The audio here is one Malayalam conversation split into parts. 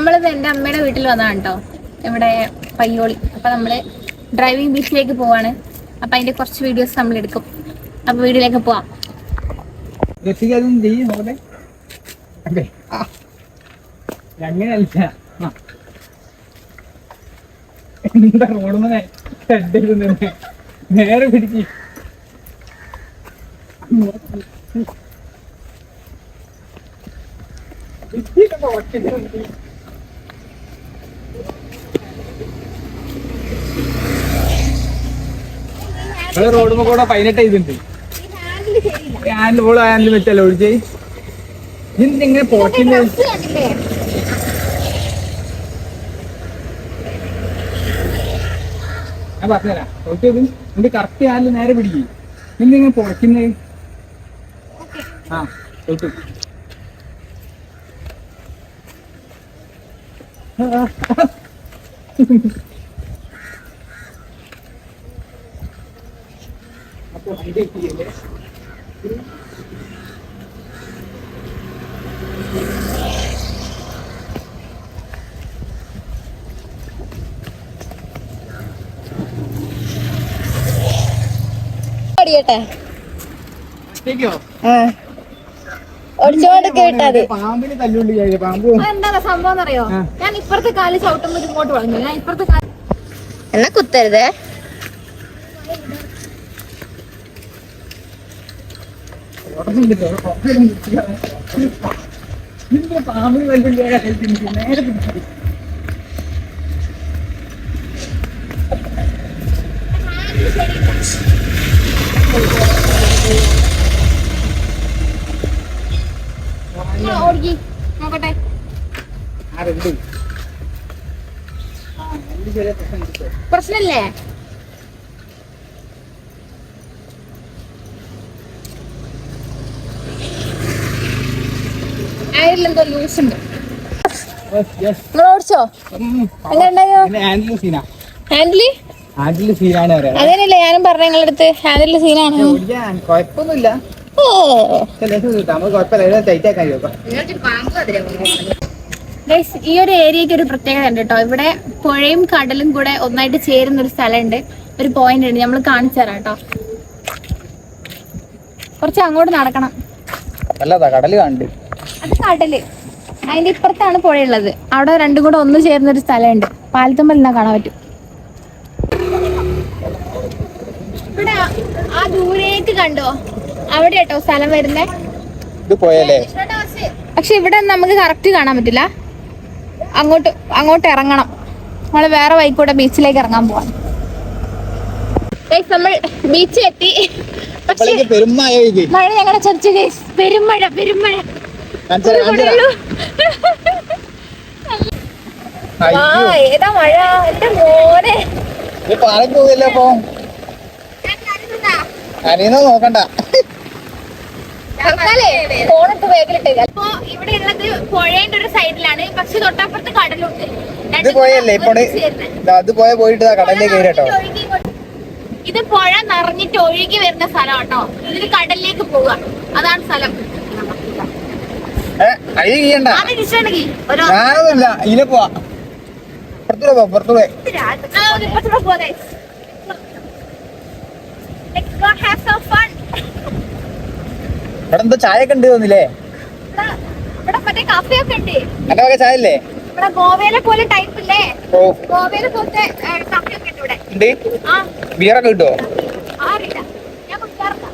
നമ്മളിത് എന്റെ അമ്മയുടെ വീട്ടിൽ വന്നതാണ് കേട്ടോ ഇവിടെ പയ്യോളി. അപ്പൊ നമ്മൾ ഡ്രൈവിംഗ് ബീച്ചിലേക്ക് പോവാണ്. അപ്പൊ അതിന്റെ കുറച്ച് വീഡിയോസ് നമ്മൾ എടുക്കും. അപ്പൊ വീട്ടിലേക്ക് പോവാം. ജെസ്സിക്ക് അതൊന്നും ചെയ്യും നോക്കട്ടെ അതെ. ആ. അങ്ങനെയല്ല ആ. എന്താ പിടിച്ച് റോഡുമ്പോ കൂടെ പതിനെട്ട് ഇതുണ്ട്. ഹാൻഡ് ബോൾ ഹാൻഡിൽ വെച്ചല്ലോ ഒഴിച്ചേ ഇങ്ങനെ പോക്കിന്റെ ഞാൻ പറഞ്ഞുതരാം. ഒഴിച്ചത് നിന്റെ കറക്റ്റ് ഹാൻഡിൽ നേരെ പിടിക്കും. നിന്നിങ്ങനെ പൊളക്കുന്നേ ആ തൊട്ടു അപ്പൊ വണ്ടി എത്തിയല്ലേ ഓടിയട്ടെ ഒറ്റയ്ക്കോ ഓടിച്ചോണ്ട് കേട്ടത് പാമ്പിന് തല്ലുള്ളി കഴിയ പാമ്പ്. എന്താ സംഭവം എന്നറിയോ? ഞാൻ ഇപ്പുറത്തെ കാൽ ഇങ്ങോട്ട് ഞാൻ ഇപ്പുറത്തെ കാൽ എന്നാ കുത്തരുതേ? പാമ്പിന് തല്ലുള്ളി നേരെ പിടിച്ചു നോക്കട്ടെ. പ്രശ്നല്ലേ അയറിലെന്തോ ലൂസ് ഉണ്ട്. നിങ്ങൾ ഓടിച്ചോ? ഹാൻഡിൽ അതന്നെയല്ലേ ഞാനും പറഞ്ഞ നിങ്ങളുടെ അടുത്ത്. ഹാൻഡിൽ സീനാണ് കുഴപ്പമൊന്നുമില്ല. ഓ. ഈ ഒരു ഏരിയക്ക് ഒരു പ്രത്യേകത ഉണ്ട് കേട്ടോ. ഇവിടെ പുഴയും കടലും കൂടെ ഒന്നായിട്ട് ചേരുന്ന ഒരു സ്ഥലമുണ്ട്. ഒരു പോയിന്റ് ഉണ്ട്. നമ്മൾ കാണിച്ചു തരാം കേട്ടോ. കുറച്ച് അങ്ങോട്ട് നടക്കണം. കടൽ കണ്ട്. അത് കടൽ. അതിന്റെ ഇപ്പുറത്താണ് പുഴയുള്ളത്. അവിടെ രണ്ടും കൂടെ ഒന്ന് ചേർന്ന ഒരു സ്ഥലമുണ്ട്. പാലത്തുമ്പൽ നിന്നാ കാണാൻ പറ്റും. ഇവിടെ ആ- ദൂരേക്ക് കണ്ടോ? അവിടെ കേട്ടോ സ്ഥലം വരുന്നേ. പക്ഷെ ഇവിടെ നമുക്ക് കറക്റ്റ് കാണാൻ പറ്റില്ല. അങ്ങോട്ട് അങ്ങോട്ട് ഇറങ്ങണം. നമ്മൾ വേറെ വൈക്കൂടെ ബീച്ചിലേക്ക് ഇറങ്ങാൻ പോവാം. നമ്മൾ ബീച്ച് എത്തി പക്ഷേ മഴ ഞങ്ങളുടെ ചർച്ച പെരുമഴ പെരുമഴ. ആ ഏതാ മഴ? എന്റെ മോനെ. പോകല്ലേ അപ്പൊ? നോക്കണ്ട. അപ്പൊ ഇവിടെ ഉള്ളത് പുഴയുടെ ഒരു സൈഡിലാണ്. പക്ഷെ തൊട്ടപ്പുറത്ത് കടലുണ്ട്. ഇത് പോയല്ലേ അത് പോയ പോയിട്ട് കടലിലേക്ക് കേട്ടോ പുഴ നിറഞ്ഞിട്ട് ഒഴുകി ഇത് പുഴ നിറഞ്ഞിട്ട് ഒഴുകി വരുന്ന സ്ഥലം കേട്ടോ. ഇതിന് കടലിലേക്ക് പോവുക. അതാണ് സ്ഥലം. അഴി ചെയ്യണ്ട ഒരു ഞാനൊന്നുമില്ല ഇതിലെ പോവാ. പുറത്തൂടെ. ഇവിടെ എന്തോ ചായ ഒക്കെ ഉണ്ട്. തോന്നില്ലേ എന്റെ വക ചായ അല്ലേ ഗോവയിലെ പോലെ ടൈപ്പ് ഇല്ലേ? ഗോവയിലെ പോലത്തെ ബിയറൊക്കെ കിട്ടുമോ ആ, അറിയില്ല ഞാൻ കുടിക്കാറില്ല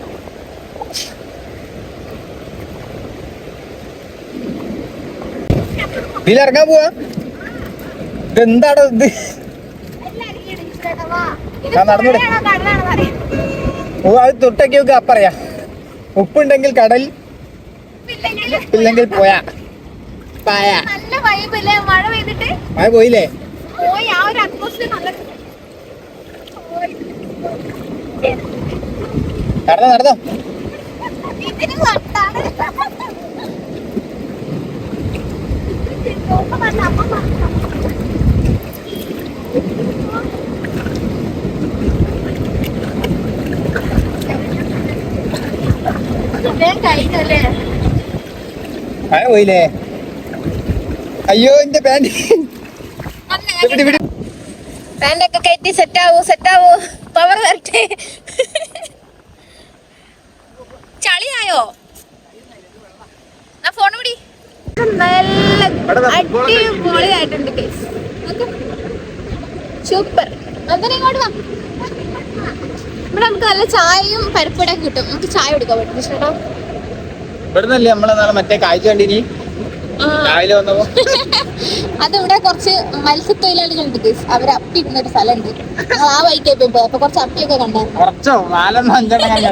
ഇതിൽ ഇറങ്ങാൻ പോവാ ഇതെന്താടോ ഇത് എല്ലാരും ഈ ഇടിച്ചിട്ടാ, വാ. ഇത് ആ, പോവാ. ഇതെന്താണ് ഇത്? അറിയാം ഓ അത് തൊട്ടൊക്കെ നോക്ക് അപ്പറയാ ഉപ്പുണ്ടെങ്കിൽ കടൽ ഇല്ലെങ്കിൽ പോയാ. പായ മഴ പോയില്ലേ? നടന്നോ നടന്നോ. മഴ പോയില്ലേ? അയ്യോ എന്റെ പാന്റ് പാൻഡൊക്കെ കയറ്റി സെറ്റ് ആവൂ സെറ്റ് ആവൂ പവർ വരട്ടെ. ചളിയായോ? ഫോൺ വിടി നല്ല അടിപൊളിയായിട്ടുണ്ട് സൂപ്പർ. അങ്ങനെ ഇങ്ങോട്ട് വാ. ഇവിടെ നമുക്ക് നല്ല ചായയും പരിപ്പടൊക്കെ കിട്ടും. നമുക്ക് ചായ കൊടുക്കാൻ പറ്റും. ചേട്ടാ ഇവിടുന്നല്ലേ നമ്മളെ നാളെ മറ്റേ കാഴ്ച കണ്ടിനി രാവിലെ വന്നപ്പോ? അതിവിടെ കുറച്ച് മത്സ്യത്തൊഴിലാളികളുണ്ട് കേസ് അവർ അപ്പി ഇടുന്ന ഒരു സ്ഥലമുണ്ട്. ഞങ്ങൾ ആ വൈക്കായി പോയി അപ്പൊ കുറച്ച് അപ്പിയൊക്കെ കണ്ടായിരുന്നു കുറച്ചോ? നാലെണ്ണം അഞ്ചെണ്ണം ഇടയിൽ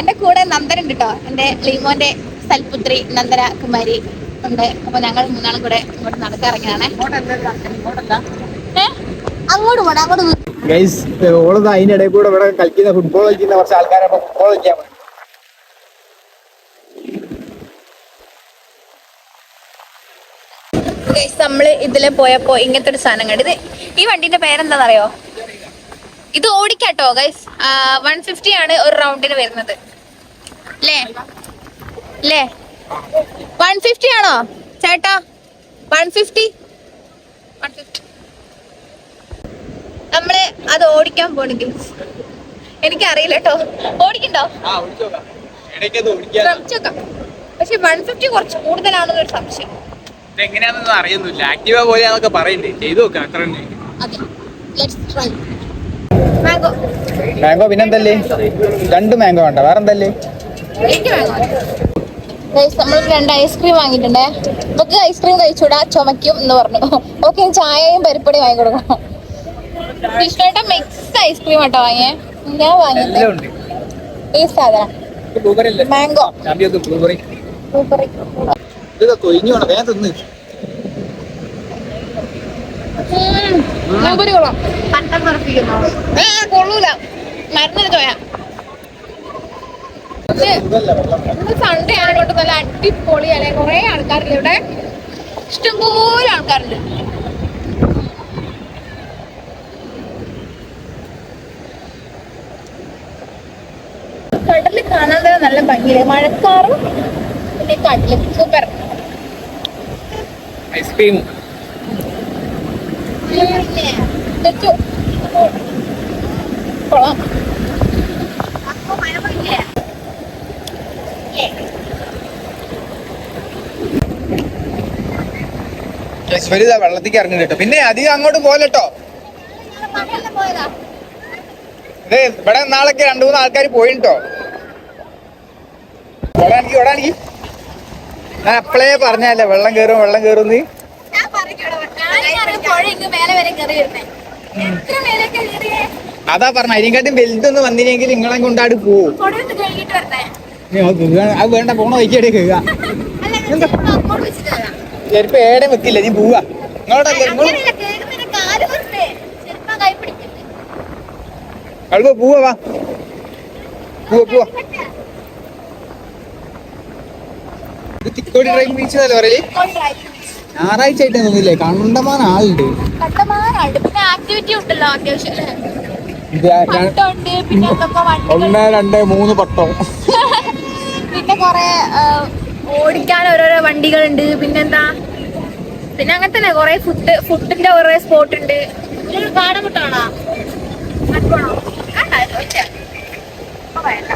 എന്റെ കൂടെ നന്ദനുണ്ട് കേട്ടോ എന്റെ ലീമോന്റെ സൽപുത്രി നന്ദന കുമാരി ഉണ്ട്. അപ്പൊ ഞങ്ങൾ മൂന്നാളും കൂടെ ഇങ്ങോട്ട് നടക്കിറങ്ങിയാണേ ഏ? അങ്ങോട്ട് പോട്ടെ അങ്ങോട്ട്. ഗൈസ് ഓളത് അതിന്റെ ഇടയിൽ കൂടെ ഇവിടെ കളിക്കുന്ന ഫുട്ബോൾ കളിക്കുന്ന കുറച്ച് ആൾക്കാരെ ഫുട്ബോൾ കളിക്കാൻ നമ്മൾ ഇതിലെ പോയപ്പോ ഇങ്ങനത്തെ ഒരു സാധനം കണ്ടത് ഈ വണ്ടിന്റെ പേരെന്താണെന്നറിയോ ഇത് ഓടിക്കാട്ടോ ഗൈസ് വൺ ഫിഫ്റ്റി ആണ് ഒരു റൗണ്ടിന് വരുന്നത്. അല്ലേ? അല്ലേ വൺ ഫിഫ്റ്റി ആണോ? ചേട്ടാ വൺ ഫിഫ്റ്റി വൺ ഫിഫ്റ്റി നമ്മൾ അത് ഓടിക്കാൻ പോണെങ്കിൽ എനിക്ക് എനിക്കറിയില്ല കേട്ടോ ഓടിക്കണ്ടോ. ശ്രമിച്ചോക്കാം. പക്ഷെ വൺ ഫിഫ്റ്റി കുറച്ച് കൂടുതലാണെന്ന് ഒരു സംശയം. എങ്ങനെയാണെന്ന് അറിയുന്നില്ല ആക്റ്റീവ പോലെയാന്നൊക്കെ പറയണ്ടേ ചെയ്തു നോക്കാം അത്ര തന്നെ. ലെറ്റ്സ് ട്രൈ മാംഗോ മാംഗോ പിന്നെന്തല്ലേ? രണ്ട് മാംഗോ വേണ്ട. വേറെന്തല്ലേ? എനിക്ക് മാംഗോ നമ്മൾ രണ്ട് ഐസ്ക്രീം വാങ്ങിയിട്ടുണ്ടേ. നമുക്ക് ഐസ്ക്രീം കഴിച്ചൂടാ ചുമക്കും എന്ന് പറഞ്ഞു. ഓക്കെ ചായയും പരിപ്പടിയും വാങ്ങി കൊടുക്കണം. കൃഷ്ണേട്ട മിക്സ് ഐസ്ക്രീം ആട്ടോ വാങ്ങിയേ. ഞാൻ വാങ്ങിയത് ഈ സാധനം. മാംഗോ ബ്ലൂബെറി കൊള്ളൂല ഇത് കൊയിഞ്ഞു വേണം വേഗം തിന്ന് ബ്ലൂബെറി കൊള്ളാം ഏ കൊള്ളൂല മരുന്നെടുത്ത് പോയാ പക്ഷേ ഇന്ന് സൺഡേ ആയതുകൊണ്ട് നല്ല അടിപൊളിയല്ലേ കുറെ ആൾക്കാരില്ല ഇവിടെ? ഇഷ്ടംപോലെ ആൾക്കാരുണ്ട്. കടൽ കാണാൻ തന്നെ നല്ല ഭംഗിയില്ലേ? മഴക്കാറും പിന്നെ കടൽ. സൂപ്പർ ഐസ്ക്രീം കൊള്ളാം. ഇതാ വെള്ളത്തേക്ക് ഇറങ്ങി കേട്ടോ. പിന്നെ അധികം അങ്ങോട്ട് പോലട്ടോ അതെ ഇവിടെ നാളൊക്കെ രണ്ടു മൂന്ന് ആൾക്കാർ പോയിട്ടോ ഓടാണെങ്കിൽ ഓടാണെങ്കിൽ ഞാൻ അപ്പളേ പറഞ്ഞല്ലേ വെള്ളം കയറും വെള്ളം കയറും നീ അതാ പറഞ്ഞ അതിനെക്കാട്ടും വലുതൊന്ന് വന്നില്ലെങ്കിൽ നിങ്ങളെ കൊണ്ടാട് പോവും. അത് വേണ്ട പോണ വൈക്കടെ കേൾക്കുക ചെരുപ്പ് ഏടെ വെക്കില്ല നീ പോവാ. അഴുപ പോവാ വാ. പോവാ പോവാ. ഇത് തിക്കോടി ഡ്രൈവ് ബീച്ച് അല്ലേ പറയൽ? ഞായറാഴ്ച ആയിട്ട് തോന്നില്ലേ കണ്ടമാൻ ആളുണ്ട്. ഒന്ന് രണ്ട് മൂന്ന് പട്ടോ. പിന്നെ കൊറേ ഓടിക്കാൻ ഓരോരോ വണ്ടികളുണ്ട്. പിന്നെന്താ? പിന്നെ അങ്ങനെ തന്നെ കൊറേ ഫുഡ് ഫുഡിന്റെ കൊറേ സ്പോട്ട് ഉണ്ട്. ഒരു കാട മുട്ടാണോ അടുക്കണോ വേണ്ട.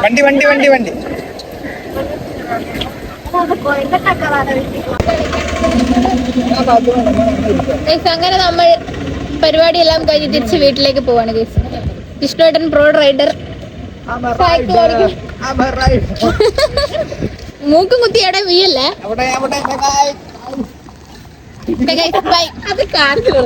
വേണ്ട വണ്ടി വണ്ടി അങ്ങനെ നമ്മൾ പരിപാടിയെല്ലാം കഴിഞ്ഞ് തിരിച്ച് വീട്ടിലേക്ക് പോവാണ് ഗൈസ്. വിഷ്ണുവേട്ടൻ പ്രോ റൈഡർ മൂക്കും കുത്തി വീയല്ലേ? അവിടെ ബൈ അത് കാണിച്ചു